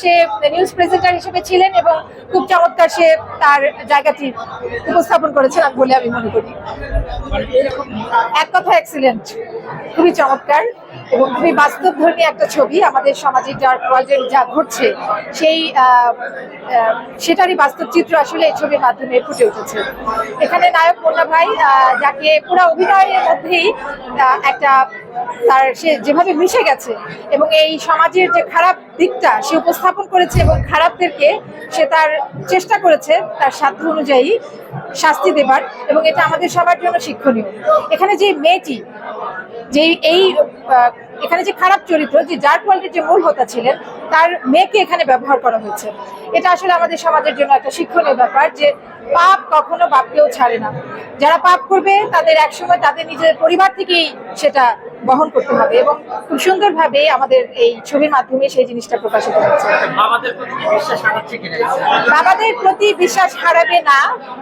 সে news presenter হিসেবে ছিলেন এবং খুব চমৎকার সে তার জায়গাটি উপস্থাপন করেছেন বলে আমি মনে করি। এক কথা এক্সিলেন্ট খুবই চমৎকার এবং খুবই বাস্তবধর্মী একটা ছবি আমাদের সমাজে যার প্রয়োজন যা ঘটছে সেই সেটারই বাস্তব চিত্র আসলে এই ছবির মাধ্যমে ফুটে উঠেছে। এখানে নায়ক মুন্না ভাই যাকে পুরো অভিনয়ের মধ্যেই একটা তার সে যেভাবে মিশে গেছে এবং এই সমাজের যে খারাপ দিকটা সে উপস্থাপন করেছে এবং খারাপদেরকে সে তার চেষ্টা করেছে তার সাধ্য অনুযায়ী শাস্তি দেবার এবং এটা আমাদের সবার জন্য শিক্ষণীয়। এখানে যে মেয়েটি, যে এই এখানে যে খারাপ চরিত্র, যে যার কোয়ালিটির যে মূল হোতা ছিলেন, তার মেয়েকে এখানে ব্যবহার করা হয়েছে। এটা আসলে আমাদের সমাজের জন্য একটা শিক্ষণীয় ব্যাপার যে পাপ কখনো বাপকেও ছাড়ে না। যারা পাপ করবে, তাদের একসময় তাদের নিজের পরিবার থেকেই সেটা বহন করতে হবে এবং খুব সুন্দরভাবে আমাদের এই ছবির মাধ্যমে সেই জিনিসটা প্রকাশিত হচ্ছে। বাবাদের প্রতি বিশ্বাস হারাবে না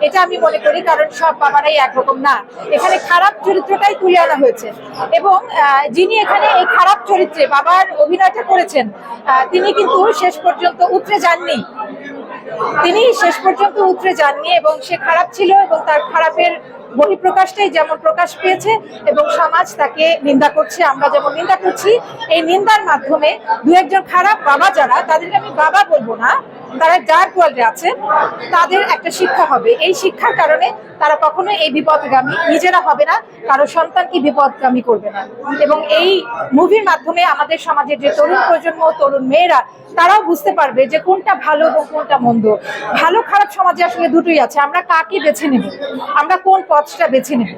এটা আমি মনে করি কারণ সব বাবারাই একরকম না। এখানে খারাপ চরিত্রটাই তুলে আনা হয়েছে। এবং যিনি এখানে এই খারাপ চরিত্রে বাবার অভিনয়টা করেছেন তিনি কিন্তু শেষ পর্যন্ত উতরে যাননি। তিনি শেষ পর্যন্ত উতরে যাননি এবং সে খারাপ ছিল এবং তার খারাপের বহিঃপ্রকাশটাই যেমন প্রকাশ পেয়েছে এবং সমাজ তাকে নিন্দা করছে, আমরা যেমন নিন্দা করছি, এই নিন্দার মাধ্যমে দু একজন খারাপ বাবা যারা, তাদেরকে আমি বাবা বলব না তারা যার ওয়ার্ল্ডে আছে, তাদের একটা শিক্ষা হবে। এই শিক্ষার কারণে তারা কখনো এই বিপদগামী নিজেরা হবে না, কারও সন্তানকে বিপদগামী করবে না। এবং এই মুভির মাধ্যমে আমাদের সমাজের যে তরুণ প্রজন্ম তরুণ মেয়েরা, তারাও বুঝতে পারবে যে কোনটা ভালো এবং কোনটা মন্দ। ভালো খারাপ সমাজে আসলে দুটোই আছে। আমরা কাকে বেছে নেব? আমরা কোন পথটা বেছে নেব?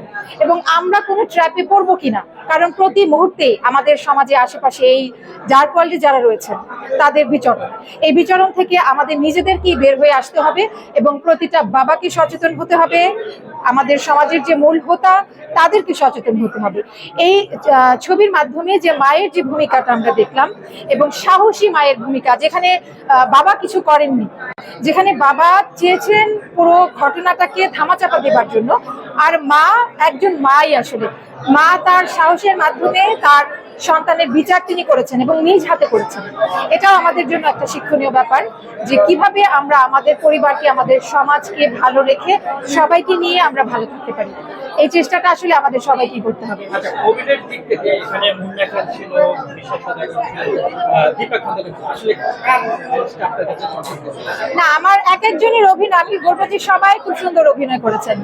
এবং আমরা কোনো ট্র্যাপে পড়ব কিনা? কারণ প্রতি মুহূর্তে আমাদের সমাজে আশেপাশে এই যার কোয়ালিটি যারা রয়েছেন, তাদের বিচরণ। এই বিচরণ থেকে আমাদের নিজেদেরকেই বের হয়ে আসতে হবে এবং প্রতিটা বাবাকে সচেতন হতে হবে, আমাদের সমাজের যে মূল হোতা, তাদেরকে সচেতন হতে হবে। এই ছবির মাধ্যমে যে মায়ের যে ভূমিকাটা আমরা দেখলাম এবং সাহসী মায়ের ভূমিকা, যেখানে বাবা কিছু করেননি, যেখানে বাবা চেয়েছেন পুরো ঘটনাটাকে ধামাচাপা দেবার জন্য, আর মা একজন মাই আসলে। মা তার সাহসের মাধ্যমে তার সন্তানের বিচার তিনি করেছেন এবং নিজ হাতে করেছেন। এটাও আমাদের জন্য একটা শিক্ষণীয় ব্যাপার যে কীভাবে আমরা আমাদের পরিবারকে আমাদের সমাজকে ভালো রেখে সবাইকে নিয়ে আমরা ভালো থাকতে পারি। এই চেষ্টাটা আসলে আমাদের সবাইকে করতে হবে। আচ্ছা না আমার এক একজনের অভিনয় আমি বলব যে সবাই খুব সুন্দর অভিনয় করেছেন।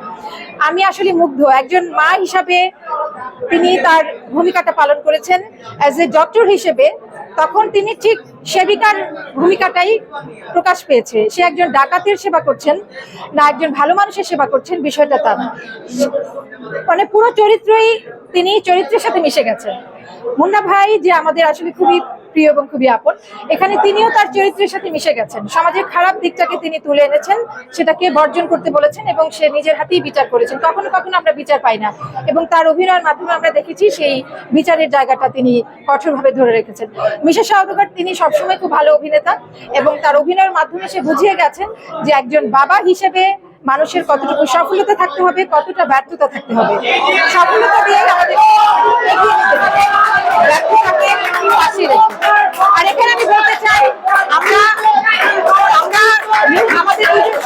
আমি আসলে মুগ্ধ। একজন মা হিসাবে তিনি তার ভূমিকাটা পালন করেছেন অ্যাজ এ ডক্টর হিসেবে, তখন তিনি ঠিক সেবিকার ভূমিকাটাই প্রকাশ পেয়েছে। সে একজন ডাকাতের সেবা করছেন না একজন ভালো মানুষের সেবা করছেন, বিষয়টা তার। মানে পুরো চরিত্রই তিনি চরিত্রের সাথে মিশে গেছেন। মুন্না ভাই যে আমাদের আসলে খুবই প্রিয় এবং খুবই আপন। এখানে তিনিও তার চরিত্রের সাথে মিশে গেছেন। সমাজের খারাপ দিকটাকে তিনি তুলে এনেছেন, সেটাকে বর্জন করতে বলেছেন এবং সে নিজের হাতেই বিচার করেছেন। কখনো কখনো আমরা বিচার পাই না এবং তার অভিনয়ের মাধ্যমে আমরা দেখেছি সেই বিচারের জায়গাটা তিনি কঠোরভাবে ধরে রেখেছেন। মিশা সওদাগর তিনি সবসময় খুব ভালো অভিনেতা এবং তার অভিনয়ের মাধ্যমে সে বুঝিয়ে গেছেন যে একজন বাবা হিসেবে মানুষের কতটুকু সফলতা থাকতে হবে, কতটা ব্যর্থতা থাকতে হবে। সফলতা দিয়ে আমাদের ব্যর্থতাকে পাশে রেখে আর এখানে আমি বলতে চাই আমরা আমরা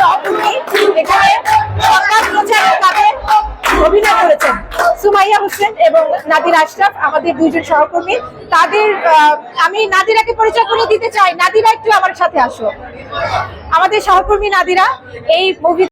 আমাদের দুজন এখানে তাদের অভিনয় করেছেন সুমাইয়া হোসেন এবং নাদির আশরাফ আমাদের দুইজন সহকর্মী তাদের আমি নাদিরাকে পরিচয় করে দিতে চাই নাদিরা একটু আমার সাথে আসো আমাদের সহকর্মী নাদিরা এই মুভি